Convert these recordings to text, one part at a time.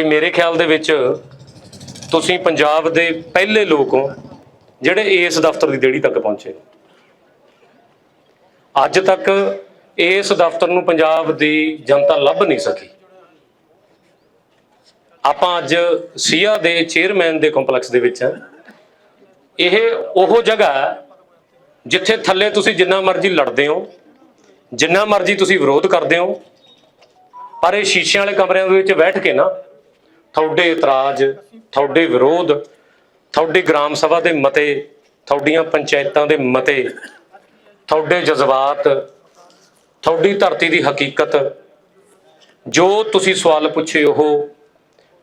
ਬਈ ਮੇਰੇ ਖਿਆਲ ਦੇ ਵਿੱਚ ਤੁਸੀਂ ਪੰਜਾਬ ਦੇ ਪਹਿਲੇ ਲੋਕ ਹੋ ਜਿਹੜੇ ਇਸ ਦਫ਼ਤਰ ਦੀ ਦੇੜੀ ਤੱਕ ਪਹੁੰਚੇ। ਅੱਜ ਤੱਕ ਇਸ ਦਫ਼ਤਰ ਨੂੰ ਪੰਜਾਬ ਦੀ ਜਨਤਾ ਲੱਭ ਨਹੀਂ ਸਕੀ। ਆਪਾਂ ਅੱਜ ਸੀਆ ਦੇ ਚੇਅਰਮੈਨ ਦੇ ਕੰਪਲੈਕਸ ਦੇ ਵਿੱਚ ਹਾਂ। ਇਹ ਉਹ ਜਗ੍ਹਾ ਜਿੱਥੇ ਥੱਲੇ ਤੁਸੀਂ ਜਿੰਨਾ ਮਰਜ਼ੀ ਲੜਦੇ ਹੋ, ਜਿੰਨਾ ਮਰਜ਼ੀ ਤੁਸੀਂ ਵਿਰੋਧ ਕਰਦੇ ਹੋ, ਪਰ ਇਹ ਸ਼ੀਸ਼ਿਆਂ ਵਾਲੇ ਕਮਰਿਆਂ ਦੇ ਵਿੱਚ ਬੈਠ ਕੇ ਨਾ ਤੁਹਾਡੇ ਇਤਰਾਜ਼, ਤੁਹਾਡੇ ਵਿਰੋਧ, ਤੁਹਾਡੀ ਗ੍ਰਾਮ ਸਭਾ ਦੇ ਮਤੇ, ਤੁਹਾਡੀਆਂ ਪੰਚਾਇਤਾਂ ਦੇ ਮਤੇ, ਤੁਹਾਡੇ ਜਜ਼ਬਾਤ, ਤੁਹਾਡੀ ਧਰਤੀ ਦੀ ਹਕੀਕਤ, ਜੋ ਤੁਸੀਂ ਸਵਾਲ ਪੁੱਛੇ ਉਹ,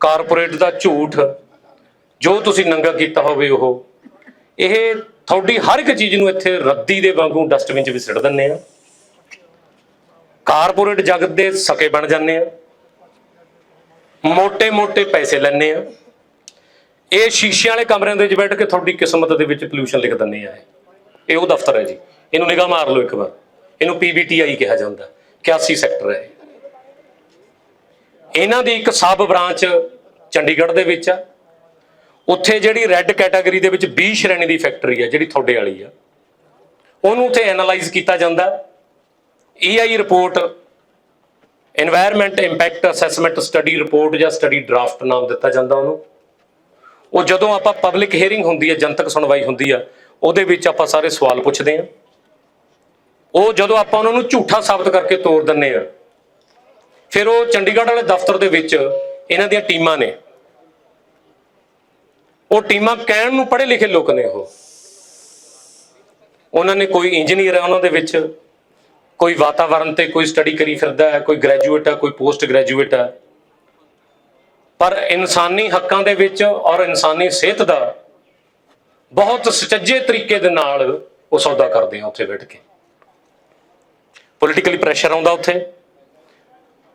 ਕਾਰਪੋਰੇਟ ਦਾ ਝੂਠ, ਜੋ ਤੁਸੀਂ ਨੰਗਾ ਕੀਤਾ ਹੋਵੇ ਉਹ, ਇਹ ਤੁਹਾਡੀ ਹਰ ਇੱਕ ਚੀਜ਼ ਨੂੰ ਇੱਥੇ ਰੱਦੀ ਦੇ ਵਾਂਗੂ ਡਸਟਬਿਨ 'ਚ ਵੀ ਸਿੱਟ ਦਿੰਨੇ ਆ। ਕਾਰਪੋਰੇਟ ਜਗਤ ਦੇ ਸਕੇ ਬਣ ਜਾਂਦੇ ਆ। ਮੋٹے-ਮੋٹے ਪੈਸੇ ਲੈਣੇ ਆ। ਇਹ ਸ਼ੀਸ਼ੇ ਵਾਲੇ ਕਮਰਿਆਂ ਦੇ ਵਿੱਚ ਬੈਠ ਕੇ ਤੁਹਾਡੀ ਕਿਸਮਤ ਦੇ ਵਿੱਚ ਪੋਲੂਸ਼ਨ ਲਿਖ ਦਿੰਨੇ ਆ। ਇਹ ਉਹ ਦਫ਼ਤਰ ਹੈ ਜੀ। ਇਹਨੂੰ ਨਿਗਾਹ ਮਾਰ ਲਓ ਇੱਕ ਵਾਰ। ਇਹਨੂੰ ਪੀਬੀਟੀਆਈ ਕਿਹਾ ਜਾਂਦਾ। 81 ਸੈਕਟਰ ਹੈ। ਇਹਨਾਂ ਦੀ ਇੱਕ ਸਬ ਬ੍ਰਾਂਚ ਚੰਡੀਗੜ੍ਹ ਦੇ ਵਿੱਚ ਆ। ਉੱਥੇ ਜਿਹੜੀ ਰੈੱਡ ਕੈਟਾਗਰੀ ਦੇ ਵਿੱਚ ਬੀ ਸ਼੍ਰੇਣੀ ਦੀ ਫੈਕਟਰੀ ਆ, ਜਿਹੜੀ ਤੁਹਾਡੇ ਵਾਲੀ ਆ। ਉਹਨੂੰ ਉੱਥੇ ਐਨਾਲਾਈਜ਼ ਕੀਤਾ ਜਾਂਦਾ। EIA report environment impact assessment study report ਜਾਂ ਸਟੱਡੀ ਡਰਾਫਟ ਨਾਮ ਦਿੱਤਾ ਜਾਂਦਾ ਉਹਨੂੰ। ਉਹ ਜਦੋਂ ਆਪਾਂ ਪਬਲਿਕ ਹੀਅਰਿੰਗ ਹੁੰਦੀ ਹੈ, ਜਨਤਕ ਸੁਣਵਾਈ ਹੁੰਦੀ ਆ ਉਹਦੇ ਵਿੱਚ ਆਪਾਂ ਸਾਰੇ ਸਵਾਲ ਪੁੱਛਦੇ ਆ ਉਹ ਜਦੋਂ ਆਪਾਂ ਉਹਨਾਂ ਨੂੰ ਝੂਠਾ ਸਾਬਤ ਕਰਕੇ ਤੋੜ ਦਿੰਨੇ ਆ ਫਿਰ ਉਹ ਚੰਡੀਗੜ੍ਹ ਵਾਲੇ ਦਫ਼ਤਰ ਦੇ ਵਿੱਚ ਇਹਨਾਂ ਦੀਆਂ ਟੀਮਾਂ ਨੇ। ਉਹ ਟੀਮਾਂ ਕਹਿਣ ਨੂੰ ਪੜ੍ਹੇ ਲਿਖੇ ਲੋਕ ਨੇ ਉਹ। ਉਹਨਾਂ ਨੇ ਕੋਈ ਇੰਜੀਨੀਅਰ ਹੈ ਉਹਨਾਂ ਦੇ ਵਿੱਚ। ਕੋਈ ਵਾਤਾਵਰਣ ਤੇ ਕੋਈ ਸਟੱਡੀ ਕਰੀ ਫਿਰਦਾ ਹੈ, ਕੋਈ ਗ੍ਰੈਜੂਏਟ ਹੈ, ਕੋਈ ਪੋਸਟ ਗ੍ਰੈਜੂਏਟ ਹੈ। ਪਰ ਇਨਸਾਨੀ ਹੱਕਾਂ ਦੇ ਵਿੱਚ ਔਰ ਇਨਸਾਨੀ ਸਿਹਤ ਦਾ ਬਹੁਤ ਸੁਚੱਜੇ ਤਰੀਕੇ ਦੇ ਨਾਲ ਉਹ ਸੌਦਾ ਕਰਦੇ ਆ ਉੱਥੇ ਬੈਠ ਕੇ। ਪੋਲੀਟੀਕਲੀ ਪ੍ਰੈਸ਼ਰ ਆਉਂਦਾ ਉੱਥੇ।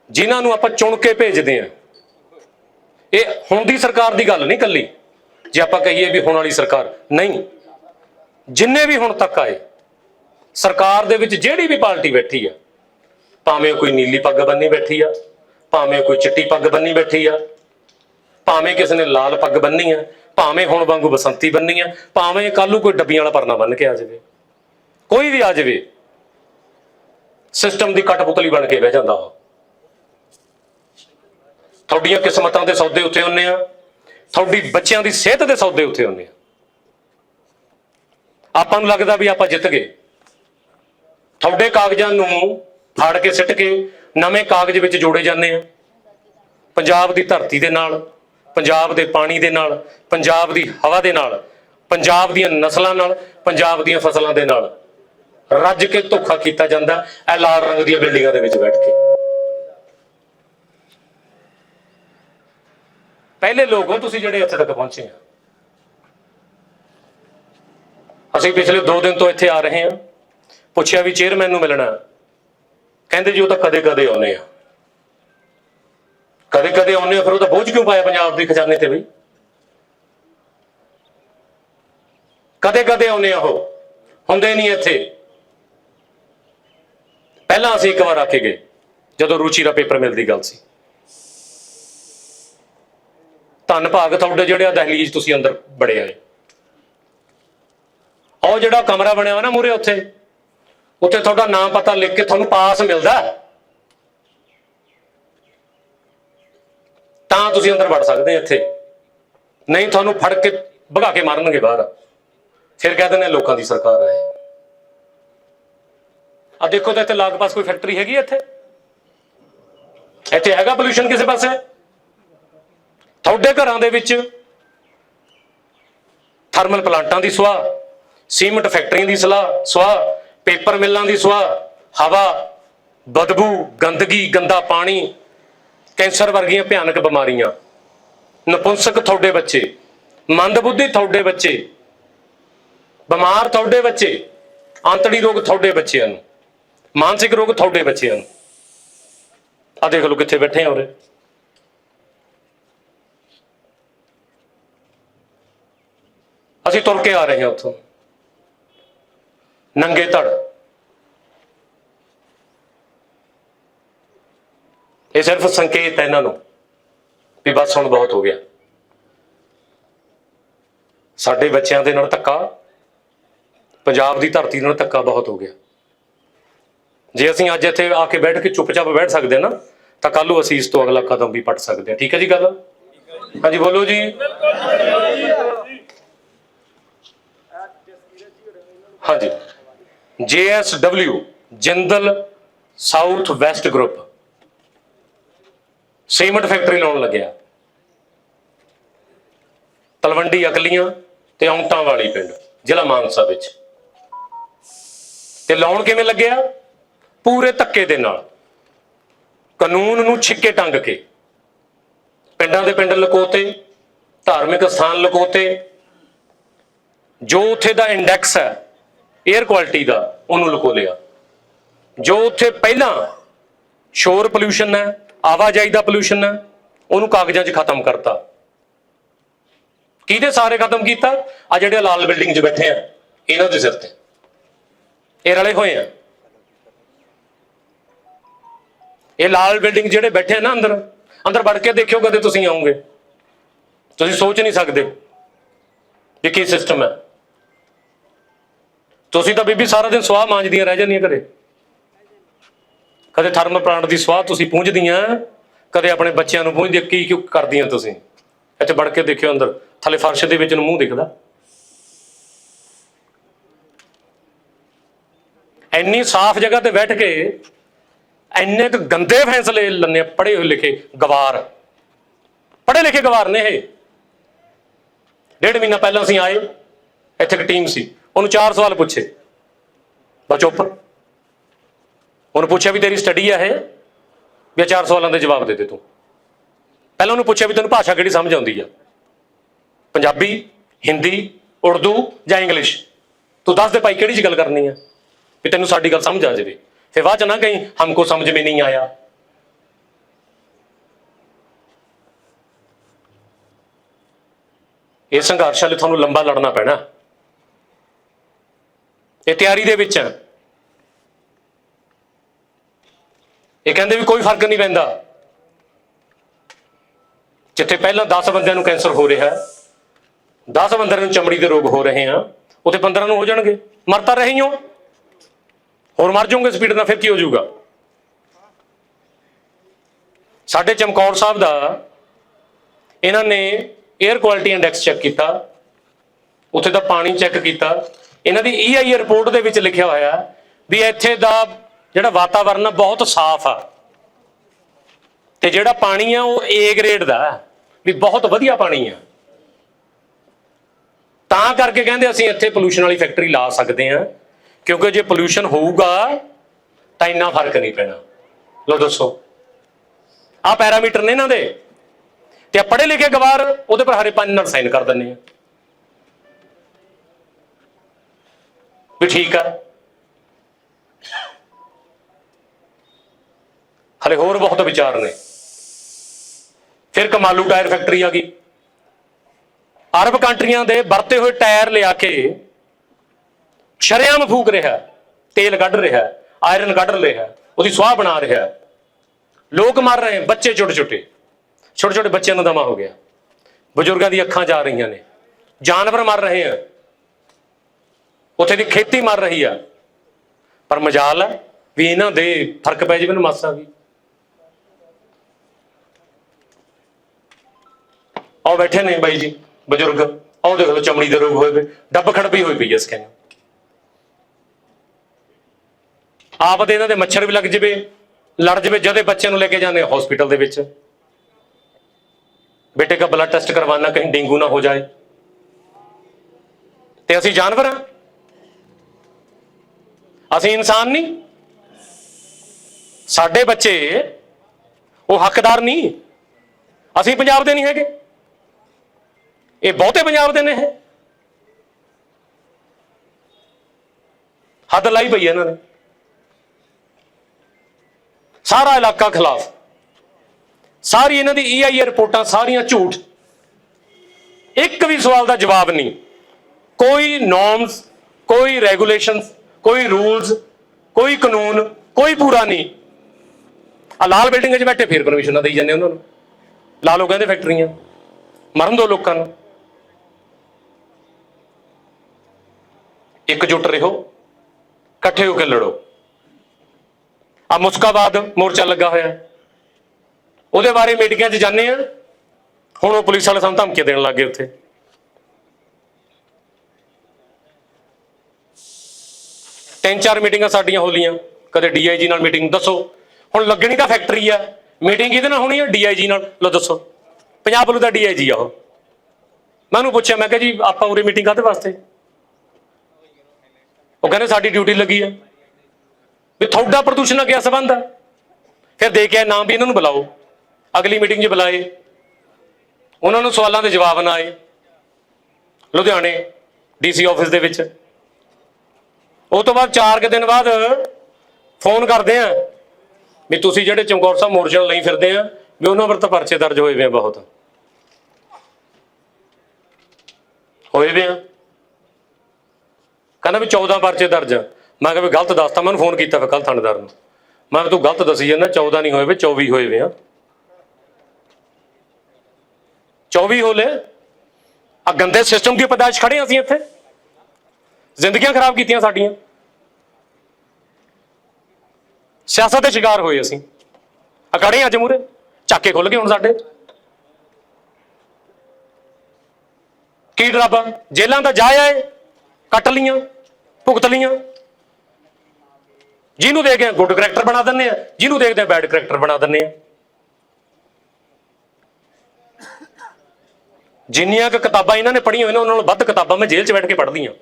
ਜਿਨ੍ਹਾਂ ਨੂੰ ਆਪਾਂ ਚੁਣ ਕੇ ਭੇਜਦੇ ਆ। ਇਹ ਹੁਣ ਦੀ ਸਰਕਾਰ ਦੀ ਗੱਲ ਨਹੀਂ ਕੱਲੀ ਜੇ ਆਪਾਂ ਕਹੀਏ ਵੀ ਹੁਣ ਵਾਲੀ ਸਰਕਾਰ, ਨਹੀਂ। ਜਿੰਨੇ ਵੀ ਹੁਣ ਤੱਕ ਆਏ ਸਰਕਾਰ ਦੇ ਵਿੱਚ ਜਿਹੜੀ ਵੀ ਪਾਰਟੀ ਬੈਠੀ ਆ, ਭਾਵੇਂ ਕੋਈ ਨੀਲੀ ਪੱਗ ਬੰਨੀ ਬੈਠੀ ਆ, ਭਾਵੇਂ ਕੋਈ ਚਿੱਟੀ ਪੱਗ ਬੰਨੀ ਬੈਠੀ ਆ, ਭਾਵੇਂ ਕਿਸੇ ਨੇ ਲਾਲ ਪੱਗ ਬੰਨੀ ਆ, ਭਾਵੇਂ ਹੁਣ ਵਾਂਗੂ ਬਸੰਤੀ ਬੰਨੀ ਆ, ਭਾਵੇਂ ਕੱਲ ਨੂੰ ਕੋਈ ਡੱਬੀਆਂ ਵਾਲਾ ਪਰਨਾ ਬੰਨ ਕੇ ਆ ਜਾਵੇ। ਕੋਈ ਵੀ ਆ ਜਾਵੇ ਸਿਸਟਮ ਦੀ ਕਟਪੁਤਲੀ ਬਣ ਕੇ ਬਹਿ ਜਾਂਦਾ ਉਹ। ਤੁਹਾਡੀਆਂ ਕਿਸਮਤਾਂ ਦੇ ਸੌਦੇ ਉੱਤੇ ਹੁੰਨੇ ਆ, ਤੁਹਾਡੀ ਬੱਚਿਆਂ ਦੀ ਸਿਹਤ ਦੇ ਸੌਦੇ ਉੱਤੇ ਹੁੰਨੇ ਆ। ਆਪਾਂ ਨੂੰ ਲੱਗਦਾ ਵੀ ਆਪਾਂ ਜਿੱਤ ਗਏ। ਤੁਹਾਡੇ ਕਾਗਜ਼ਾਂ ਨੂੰ ਫਾੜ ਕੇ ਸਿੱਟ ਕੇ ਨਵੇਂ ਕਾਗਜ਼ ਵਿੱਚ ਜੋੜੇ ਜਾਂਦੇ ਆ। ਪੰਜਾਬ ਦੀ ਧਰਤੀ ਦੇ ਨਾਲ, ਪੰਜਾਬ ਦੇ ਪਾਣੀ ਦੇ ਨਾਲ, ਪੰਜਾਬ ਦੀ ਹਵਾ ਦੇ ਨਾਲ, ਪੰਜਾਬ ਦੀਆਂ ਨਸਲਾਂ ਨਾਲ, ਪੰਜਾਬ ਦੀਆਂ ਫਸਲਾਂ ਦੇ ਨਾਲ ਰੱਜ ਕੇ ਧੋਖਾ ਕੀਤਾ ਜਾਂਦਾ ਇਹ ਲਾਲ ਰੰਗ ਦੀਆਂ ਬਿਲਡਿੰਗਾਂ ਦੇ ਵਿੱਚ ਬੈਠ ਕੇ। ਪਹਿਲੇ ਲੋਕ ਹੋ ਤੁਸੀਂ ਜਿਹੜੇ ਇੱਥੇ ਤੱਕ ਪਹੁੰਚੇ ਆ। ਅਸੀਂ ਪਿਛਲੇ 2 ਦਿਨ ਤੋਂ ਇੱਥੇ ਆ ਰਹੇ ਹਾਂ। ਪੁੱਛਿਆ ਵੀ ਚੇਅਰਮੈਨ ਨੂੰ ਮਿਲਣਾ ਕਹਿੰਦੇ ਜੀ ਉਹ ਤਾਂ ਕਦੇ ਕਦੇ ਆਉਨੇ ਆ। ਕਦੇ ਕਦੇ ਆਉਨੇ ਆ, ਫਿਰ ਉਹ ਤਾਂ ਬੋਝ ਕਿਉਂ ਪਾਇਆ ਪੰਜਾਬ ਦੇ ਖਜ਼ਾਨੇ ਤੇ ਬਈ? ਕਦੇ ਕਦੇ ਆਉਨੇ ਆ ਉਹ। ਹੁੰਦੇ ਨਹੀਂ ਇੱਥੇ। ਪਹਿਲਾਂ ਅਸੀਂ ਇੱਕ ਵਾਰ ਆ ਗਏ, ਜਦੋਂ ਰੂਚੀ ਦਾ ਪੇਪਰ ਮਿਲਦੀ ਗੱਲ ਸੀ। ਧੰਨ ਭਾਗ ਤੁਹਾਡੇ ਜਿਹੜੇ ਆ ਦਹਲੀਜ਼ ਤੁਸੀਂ ਅੰਦਰ ਬੜੇ ਆਏ। ਉਹ ਜਿਹੜਾ ਕਮਰਾ ਬਣਿਆ ਹੋਇਆ ਨਾ ਮੂਰੇ ਉੱਥੇ। ਉੱਥੇ ਤੁਹਾਡਾ ਨਾਮ ਪਤਾ ਲਿਖ ਕੇ ਤੁਹਾਨੂੰ ਪਾਸ ਮਿਲਦਾ ਤਾਂ ਤੁਸੀਂ ਅੰਦਰ ਵੜ ਸਕਦੇ ਇੱਥੇ। ਨਹੀਂ, ਤੁਹਾਨੂੰ ਫੜ ਕੇ ਭਗਾ ਕੇ ਮਾਰਨਗੇ ਬਾਹਰ। ਫਿਰ ਕਹਿ ਦਿੰਦੇ ਲੋਕਾਂ ਦੀ ਸਰਕਾਰ ਹੈ ਆ ਦੇਖੋ ਤਾਂ ਇੱਥੇ ਲਾਗ ਪਾਸ ਕੋਈ ਫੈਕਟਰੀ ਹੈਗੀ ਇੱਥੇ? ਇੱਥੇ ਹੈਗਾ ਪੋਲੂਸ਼ਨ ਕਿਸੇ ਪਾਸੇ? ਤੁਹਾਡੇ ਘਰਾਂ ਦੇ ਵਿੱਚ ਥਰਮਲ ਪਲਾਂਟਾਂ ਦੀ ਸੁਆਹ ਸੀਮੈਂਟ ਫੈਕਟਰੀਆਂ ਦੀ ਸਲਾਹ ਸੁਆਹ ਪੇਪਰ ਮਿੱਲਾਂ ਦੀ ਸੁਆਹ, ਹਵਾ, ਬਦਬੂ, ਗੰਦਗੀ, ਗੰਦਾ ਪਾਣੀ, ਕੈਂਸਰ ਵਰਗੀਆਂ ਭਿਆਨਕ ਬਿਮਾਰੀਆਂ। ਨਪੁੰਸਕ ਤੁਹਾਡੇ ਬੱਚੇ, ਮੰਦਬੁੱਧੀ ਤੁਹਾਡੇ ਬੱਚੇ, ਬਿਮਾਰ ਤੁਹਾਡੇ ਬੱਚੇ, ਆਂਤੜੀ ਰੋਗ ਤੁਹਾਡੇ ਬੱਚਿਆਂ ਨੂੰ, ਮਾਨਸਿਕ ਰੋਗ ਤੁਹਾਡੇ ਬੱਚਿਆਂ ਨੂੰ। ਆ ਦੇਖ ਲਓ ਕਿੱਥੇ ਬੈਠੇ ਆ ਉਰੇ। ਅਸੀਂ ਤੁਰ ਕੇ ਆ ਰਹੇ ਹਾਂ ਉੱਥੋਂ। ਨੰਗੇ ਧੜ। ਇਹ ਸਿਰਫ ਸੰਕੇਤ ਹੈ ਇਹਨਾਂ ਨੂੰ ਵੀ ਬਸ ਹੁਣ ਬਹੁਤ ਹੋ ਗਿਆ। ਸਾਡੇ ਬੱਚਿਆਂ ਦੇ ਨਾਲ ਧੱਕਾ, ਪੰਜਾਬ ਦੀ ਧਰਤੀ ਨਾਲ ਧੱਕਾ ਬਹੁਤ ਹੋ ਗਿਆ। ਜੇ ਅਸੀਂ ਅੱਜ ਇੱਥੇ ਆ ਕੇ ਬੈਠ ਕੇ ਚੁੱਪਚਾਪ ਬੈਠ ਸਕਦੇ ਹਾਂ ਨਾ, ਤਾਂ ਕੱਲ ਨੂੰ ਅਸੀਂ ਇਸ ਤੋਂ ਅਗਲਾ ਕਦਮ ਵੀ ਪੱਟ ਸਕਦੇ ਹਾਂ। ਠੀਕ ਹੈ ਜੀ ਗੱਲ? ਹਾਂਜੀ, ਬੋਲੋ ਜੀ। ਹਾਂਜੀ। JSW Jindal, south west group. Cement factory ਲਾਉਣ ਲੱਗਿਆ। ਤਲਵੰਡੀ ਅਕਲੀਆਂ ਤੇ ਔਂਟਾਂ ਵਾਲੀ ਪਿੰਡ, ਜ਼ਿਲ੍ਹਾ ਮਾਨਸਾ ਵਿੱਚ। ਤੇ ਲਾਉਣ ਕਿਵੇਂ ਲੱਗਿਆ? ਪੂਰੇ ਧੱਕੇ ਦੇ ਨਾਲ। ਕਾਨੂੰਨ ਨੂੰ ਛਿੱਕੇ ਟੰਗ ਕੇ। ਪਿੰਡਾਂ ਦੇ ਪਿੰਡ ਲਕੋਤੇ, ਧਾਰਮਿਕ ਸਥਾਨ ਲਕੋਤੇ। ਜੋ ਉੱਥੇ ਦਾ ਇੰਡੈਕਸ ਹੈ 에ਅਰ ਕੁਆਲਿਟੀ ਦਾ ਉਹਨੂੰ ਲੁਕੋ ਲਿਆ। ਜੋ ਉੱਥੇ ਪਹਿਲਾਂ ਸ਼ੋਰ ਪੋਲੂਸ਼ਨ ਹੈ, ਆਵਾਜਾਈ ਦਾ ਪੋਲੂਸ਼ਨ ਹੈ, ਉਹਨੂੰ ਕਾਗਜ਼ਾਂ 'ਚ ਖਤਮ ਕਰਤਾ। ਕਿਹਦੇ ਸਾਰੇ ਖਤਮ ਕੀਤਾ? ਆ ਜਿਹੜੇ ਲਾਲ ਬਿਲਡਿੰਗ 'ਚ ਬੈਠੇ ਆ, ਇਹਨਾਂ ਦੇ ਸਿਰ ਤੇ। ਇਹ ਰਲੇ ਹੋਏ ਆ। ਇਹ ਲਾਲ ਬਿਲਡਿੰਗ ਜਿਹੜੇ ਬੈਠੇ ਆ ਨਾ ਅੰਦਰ ਅੰਦਰ ਵੜ ਕੇ ਦੇਖਿਓ, ਕਦੇ ਤੁਸੀਂ ਆਉਂਗੇ। ਤੁਸੀਂ ਸੋਚ ਨਹੀਂ ਸਕਦੇ ਇਹ ਕੀ ਸਿਸਟਮ ਹੈ। ਤੁਸੀਂ ਤਾਂ ਬੀਬੀ ਸਾਰਾ ਦਿਨ ਸਵਾਹ ਮਾਂਜਦੀਆਂ ਰਹਿ ਜਾਂਦੀਆਂ ਘਰੇ। ਕਦੇ ਥਰਮਲ ਪਲਾਂਟ ਦੀ ਸਵਾਹ ਤੁਸੀਂ ਪੂੰਝਦੀਆਂ, ਕਦੇ ਆਪਣੇ ਬੱਚਿਆਂ ਨੂੰ ਪੂੰਝਦੇ ਕੀ ਕਿਉਂ ਕਰਦੀਆਂ ਤੁਸੀਂ? ਇੱਥੇ ਵੜ ਕੇ ਦੇਖਿਓ ਅੰਦਰ, ਥੱਲੇ ਫਰਸ਼ ਦੇ ਵਿੱਚ ਨੂੰ ਮੂੰਹ ਦਿਖਦਾ। ਇੰਨੀ ਸਾਫ਼ ਜਗ੍ਹਾ ਤੇ ਬੈਠ ਕੇ ਇੰਨੇ ਕੁ ਗੰਦੇ ਫੈਸਲੇ ਲੰਨੇ ਪੜੇ ਹੋਏ ਲਿਖੇ ਗਵਾਰ। ਪੜੇ ਲਿਖੇ ਗਵਾਰ ਨੇ ਇਹ। ਡੇਢ ਮਹੀਨਾ ਪਹਿਲਾਂ ਅਸੀਂ ਆਏ, ਇੱਥੇ ਇੱਕ ਟੀਮ ਸੀ। ਉਹਨੂੰ ਚਾਰ ਸਵਾਲ ਪੁੱਛੇ। ਬਸ ਚੁੱਪ। ਉਹਨੂੰ ਪੁੱਛਿਆ ਵੀ ਤੇਰੀ ਸਟੱਡੀ ਆ ਇਹ? ਵੀ ਚਾਰ ਸਵਾਲਾਂ ਦੇ ਜਵਾਬ ਦੇ ਦੇ ਤੂੰ। ਪਹਿਲਾਂ ਉਹਨੂੰ ਪੁੱਛਿਆ ਵੀ ਤੈਨੂੰ ਭਾਸ਼ਾ ਕਿਹੜੀ ਸਮਝ ਆਉਂਦੀ ਆ? ਪੰਜਾਬੀ, ਹਿੰਦੀ, ਉਰਦੂ ਜਾਂ ਇੰਗਲਿਸ਼? ਤੂੰ ਦੱਸ ਦੇ ਭਾਈ ਕਿਹੜੀ ਚ ਗੱਲ ਕਰਨੀ ਆ? ਵੀ ਤੈਨੂੰ ਸਾਡੀ ਗੱਲ ਸਮਝ ਆ ਜਾਵੇ। ਫਿਰ ਬਾਅਦ ਚ ਨਾ ਕਹੀਂ, ਹਮਕੋ ਸਮਝ ਮੇ ਨਹੀਂ ਆਇਆ। ਇਹ ਸੰਘਰਸ਼ ਵਾਲੇ ਤੁਹਾਨੂੰ ਲੰਬਾ ਲੜਨਾ ਪੈਣਾ। ਇਹ ਤਿਆਰੀ ਦੇ ਵਿੱਚ ਹੈ। ਇਹ ਕਹਿੰਦੇ ਵੀ ਕੋਈ ਫ਼ਰਕ ਨਹੀਂ ਪੈਂਦਾ। ਜਿੱਥੇ ਪਹਿਲਾਂ 10 ਬੰਦਿਆਂ ਨੂੰ ਕੈਂਸਰ ਹੋ ਰਿਹਾ ਹੈ 10 ਬੰਦਿਆਂ ਨੂੰ ਚਮੜੀ ਦੇ ਰੋਗ ਹੋ ਰਹੇ ਆ, ਉੱਥੇ 15 ਨੂੰ ਹੋ ਜਾਣਗੇ। ਮਰ ਤਾਂ ਰਹੇ ਹੋ ਹੋਰ ਮਰ ਜਾਓਗੇ ਸਪੀਡ ਨਾਲ, ਫਿਰ ਕੀ ਹੋ ਜਾਊਗਾ? ਸਾਡੇ ਚਮਕੌਰ ਸਾਹਿਬ ਦਾ, ਇਹਨਾਂ ਨੇ 에ਅਰ ਕੁਆਲਿਟੀ ਇੰਡੈਕਸ ਚੈੱਕ ਕੀਤਾ। ਉੱਥੇ ਦਾ ਪਾਣੀ ਚੈੱਕ ਕੀਤਾ। ਇਹਨਾਂ ਦੀ EIA ਰਿਪੋਰਟ ਦੇ ਵਿੱਚ ਲਿਖਿਆ ਹੋਇਆ ਵੀ ਇੱਥੇ ਦਾ ਜਿਹੜਾ ਵਾਤਾਵਰਨ ਆ, ਬਹੁਤ ਸਾਫ਼ ਆ। ਤੇ ਜਿਹੜਾ ਪਾਣੀ ਆ, ਉਹ A ਗ੍ਰੇਡ ਦਾ ਵੀ ਬਹੁਤ ਵਧੀਆ ਪਾਣੀ ਆ। ਤਾਂ ਕਰਕੇ ਕਹਿੰਦੇ ਅਸੀਂ ਇੱਥੇ ਪੋਲੂਸ਼ਨ ਵਾਲੀ ਫੈਕਟਰੀ ਲਾ ਸਕਦੇ ਆ ਕਿਉਂਕਿ ਜੇ ਪੋਲੂਸ਼ਨ ਹੋਊਗਾ, ਤਾਂ ਇੰਨਾ ਫ਼ਰਕ ਨਹੀਂ ਪੈਣਾ। ਲੋ ਦੱਸੋ। ਆ ਪੈਰਾਮੀਟਰ ਨੇ ਇਹਨਾਂ ਦੇ। ਤੇ ਪੜ੍ਹੇ ਲਿਖੇ ਗਵਾਰ, ਉਹਦੇ ਪਰ ਹਰੇ ਪੰਜ ਨਾਲ ਸਾਈਨ ਕਰ ਦਿੰਦੇ ਆ ਵੀ ਠੀਕ ਆ। ਹਲੇ ਹੋਰ ਬਹੁਤ ਵਿਚਾਰ ਨੇ। ਫਿਰ ਕਮਾਲੂ ਟਾਇਰ ਫੈਕਟਰੀ ਆ ਗਈ। ਅਰਬ ਕੰਟਰੀਆਂ ਦੇ ਵਰਤੇ ਹੋਏ ਟਾਇਰ ਲਿਆ ਕੇ ਸ਼ਰੇਆਮ ਫੂਕ ਰਿਹਾ ਤੇਲ ਕੱਢ ਰਿਹਾ ਆਇਰਨ ਕੱਢ ਰਿਹਾ ਉਹਦੀ ਸਵਾਹ ਬਣਾ ਰਿਹਾ ਲੋਕ ਮਰ ਰਹੇ ਬੱਚੇ ਛੋਟੇ ਛੋਟੇ ਛੋਟੇ ਛੋਟੇ ਬੱਚਿਆਂ ਦਾ ਦਮਾ ਹੋ ਗਿਆ। ਬਜ਼ੁਰਗਾਂ ਦੀ ਅੱਖਾਂ ਜਾ ਰਹੀਆਂ ਨੇ। ਜਾਨਵਰ ਮਰ ਰਹੇ ਆ ਉੱਥੇ ਦੀ ਖੇਤੀ ਮਰ ਰਹੀ ਆ ਪਰ ਮਜਾਲ ਹੈ ਵੀ ਇਹਨਾਂ ਦੇ ਫਰਕ ਪੈ ਜਾਵੇ ਨਾ ਮਾਸਾ ਵੀ ਆਓ ਬੈਠੇ ਨੇ ਬਾਈ ਜੀ ਬਜ਼ੁਰਗ ਆਓ ਦੇਖ ਲਓ ਚਮੜੀ ਦੇ ਰੋਗ ਹੋਏ ਪਏ ਡੱਬ ਖੜਪੀ ਹੋਈ ਪਈ ਐ ਸਕਿਨ ਆਪ ਦੇ ਇਹਨਾਂ ਦੇ ਮੱਛਰ ਵੀ ਲੱਗ ਜਵੇ ਲੜ ਜਵੇ ਜਦੇ ਬੱਚਿਆਂ ਨੂੰ ਲੈ ਕੇ ਜਾਂਦੇ ਹਸਪੀਟਲ ਦੇ ਵਿੱਚ बेटे का ब्लड टेस्ट करवाना कहीं डेंगू ना हो जाए ਤੇ ਅਸੀਂ ਜਾਨਵਰ ਹਾਂ ਅਸੀਂ ਇਨਸਾਨ ਨਹੀਂ। ਸਾਡੇ ਬੱਚੇ ਉਹ ਹੱਕਦਾਰ ਨਹੀਂ। ਅਸੀਂ ਪੰਜਾਬ ਦੇ ਨਹੀਂ ਹੈਗੇ। ਇਹ ਬਹੁਤੇ ਪੰਜਾਬ ਦੇ ਨੇ ਇਹ। ਹੱਦ ਲਾਈ ਪਈ ਹੈ ਇਹਨਾਂ ਨੇ। ਸਾਰਾ ਇਲਾਕਾ ਖਿਲਾਫ। ਸਾਰੀ ਇਹਨਾਂ ਦੀ ਈਆਈਏ ਰਿਪੋਰਟਾਂ, ਸਾਰੀਆਂ ਝੂਠ। ਇੱਕ ਵੀ ਸਵਾਲ ਦਾ ਜਵਾਬ ਨਹੀਂ। ਕੋਈ ਨੋਰਮਸ ਕੋਈ ਰੈਗੂਲੇਸ਼ਨਸ ਕੋਈ ਰੂਲਸ, ਕੋਈ ਕਾਨੂੰਨ, ਕੋਈ ਪੂਰਾ ਨਹੀਂ। ਆ ਲਾਲ ਬਿਲਡਿੰਗ 'ਚ ਬੈਠੇ, ਫੇਰ ਪਰਮਿਸ਼ਨਾਂ ਦੇਈ ਜਾਂਦੇ ਉਹਨਾਂ ਨੂੰ। ਲਾ ਲਓ ਕਹਿੰਦੇ ਫੈਕਟਰੀਆਂ ਮਰਨ ਦੋ ਲੋਕਾਂ ਨੂੰ। ਇਕਜੁੱਟ ਰਹੋ, ਇਕੱਠੇ ਹੋ ਕੇ ਲੜੋ। ਆ ਮੁਸਕਾਬਾਦ ਮੋਰਚਾ ਲੱਗਾ ਹੋਇਆ। ਉਹਦੇ ਬਾਰੇ ਮੀਟਿੰਗਾਂ 'ਚ ਜਾਂਦੇ ਆ। ਹੁਣ ਉਹ ਪੁਲਿਸ ਵਾਲੇ ਸਾਨੂੰ ਧਮਕੀਆਂ ਦੇਣ ਲੱਗੇ ਉੱਥੇ। ਤਿੰਨ ਚਾਰ ਮੀਟਿੰਗਾਂ ਸਾਡੀਆਂ ਹੋ ਲੀਆਂ ਕਦੇ ਡੀਆਈਜੀ ਨਾਲ ਮੀਟਿੰਗ ਦੱਸੋ। ਹੁਣ ਲੱਗਣੀ ਤਾਂ ਫੈਕਟਰੀ ਆ। ਮੀਟਿੰਗ ਇਹਦੇ ਨਾਲ ਹੋਣੀ ਆ? ਡੀਆਈਜੀ ਨਾਲ। ਲੋ ਦੱਸੋ। ਪੰਜਾਬ ਵੱਲੋਂ ਦਾ ਡੀਆਈਜੀ ਆ ਉਹ। ਮੈਂ ਉਹਨੂੰ ਪੁੱਛਿਆ, ਮੈਂ ਕਿਹਾ ਜੀ, ਆਪਾਂ ਉਰੇ ਮੀਟਿੰਗ ਕਾਹਦੇ ਵਾਸਤੇ? ਉਹ ਕਹਿੰਦੇ ਸਾਡੀ ਡਿਊਟੀ ਲੱਗੀ ਆ। ਵੀ ਤੁਹਾਡਾ ਪ੍ਰਦੂਸ਼ਣ ਨਾਲ ਕੀ ਸੰਬੰਧ ਆ? ਫਿਰ ਦੇ ਕੇ ਨਾਮ ਵੀ ਇਹਨਾਂ ਨੂੰ ਬੁਲਾਓ। ਅਗਲੀ ਮੀਟਿੰਗ 'ਚ ਬੁਲਾਏ। ਉਹਨਾਂ ਨੂੰ ਸਵਾਲਾਂ ਦੇ ਜਵਾਬ ਨਾ ਆਏ। ਲੁਧਿਆਣੇ ਡੀਸੀ ਆਫਿਸ ਦੇ ਵਿੱਚ। ਉਹ ਤੋਂ ਬਾਅਦ 4 ਕੁ ਦਿਨ ਬਾਅਦ ਫੋਨ ਕਰਦੇ ਆ ਵੀ ਤੁਸੀਂ ਜਿਹੜੇ ਚਮਕੌਰ ਸਾਹਿਬ ਮੋਰਚੇ ਨੂੰ ਲਈ ਫਿਰਦੇ ਆ, ਵੀ ਉਹਨਾਂ ਪਰ ਤਾਂ ਪਰਚੇ ਦਰਜ ਹੋਏ ਵੇ ਆ ਬਹੁਤ। ਹੋਏ ਵੇ ਆ। ਕਹਿੰਦਾ ਵੀ 14 ਪਰਚੇ ਦਰਜ ਮੈਂ ਕਿਹਾ ਵੀ ਗਲਤ ਦੱਸਤਾ ਮੈਨੂੰ ਫੋਨ ਕੀਤਾ ਫਿਰ ਕੱਲ ਥਾਣੇਦਾਰ ਨੂੰ। ਮੈਂ ਕਿਹਾ ਤੂੰ ਗਲਤ ਦੱਸੀ ਜਾਂਦਾ 14 ਨਹੀਂ ਹੋਏ ਵੇ 24 ਹੋਏ ਵੇ ਆ। 24 ਹੋਲੇ। ਆ ਗੰਦੇ ਸਿਸਟਮ ਦੀ ਪਦਾਇਸ਼ ਖੜੇ ਅਸੀਂ ਇੱਥੇ। ਜ਼ਿੰਦਗੀਆਂ ਖਰਾਬ ਕੀਤੀਆਂ ਸਾਡੀਆਂ। ਸਿਆਸਤ ਦੇ ਸ਼ਿਕਾਰ ਹੋਏ ਅਸੀਂ। ਅਕੜੇ ਹਾਂ ਅੱਜ ਮੂਰੇ ਚੱਕੇ ਖੁੱਲ ਗਏ ਹੁਣ ਸਾਡੇ। ਕੀ ਡਰਾਬਾ? ਜੇਲਾਂ ਦਾ ਜਾ ਆਏ, ਕੱਟ ਲੀਆਂ ਭੁਗਤ ਲੀਆਂ ਜਿਹਨੂੰ ਦੇਖਦੇ ਆ, ਗੁੱਡ ਕਰੈਕਟਰ ਬਣਾ ਦਿੰਦੇ ਆ। ਜਿਹਨੂੰ ਦੇਖਦੇ ਆ, ਬੈਡ ਕਰੈਕਟਰ ਬਣਾ ਦਿੰਦੇ ਆ। ਜਿੰਨੀਆਂ ਕੁ ਕਿਤਾਬਾਂ ਇਹਨਾਂ ਨੇ ਪੜ੍ਹੀਆਂ ਹੋਈਆਂ ਉਹਨਾਂ ਨਾਲੋਂ ਵੱਧ ਕਿਤਾਬਾਂ ਮੈਂ ਜੇਲ੍ਹ 'ਚ ਬੈਠ ਕੇ ਪੜ੍ਹਦੀ ਹਾਂ।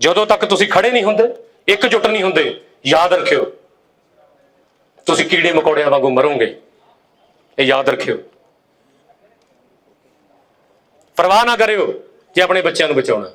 ਜਦੋਂ ਤੱਕ ਤੁਸੀਂ ਖੜੇ ਨਹੀਂ ਹੁੰਦੇ ਇੱਕ ਇਕਜੁੱਟ ਨਹੀਂ ਹੁੰਦੇ, ਯਾਦ ਰੱਖਿਓ। ਤੁਸੀਂ ਕੀੜੇ ਮਕੌੜਿਆਂ ਵਾਂਗੂ ਮਰੋਗੇ, ਇਹ ਯਾਦ ਰੱਖਿਓ। ਪਰਵਾਹ ਨਾ ਕਰਿਓ ਜੇ ਆਪਣੇ ਬੱਚਿਆਂ ਨੂੰ ਬਚਾਉਣਾ।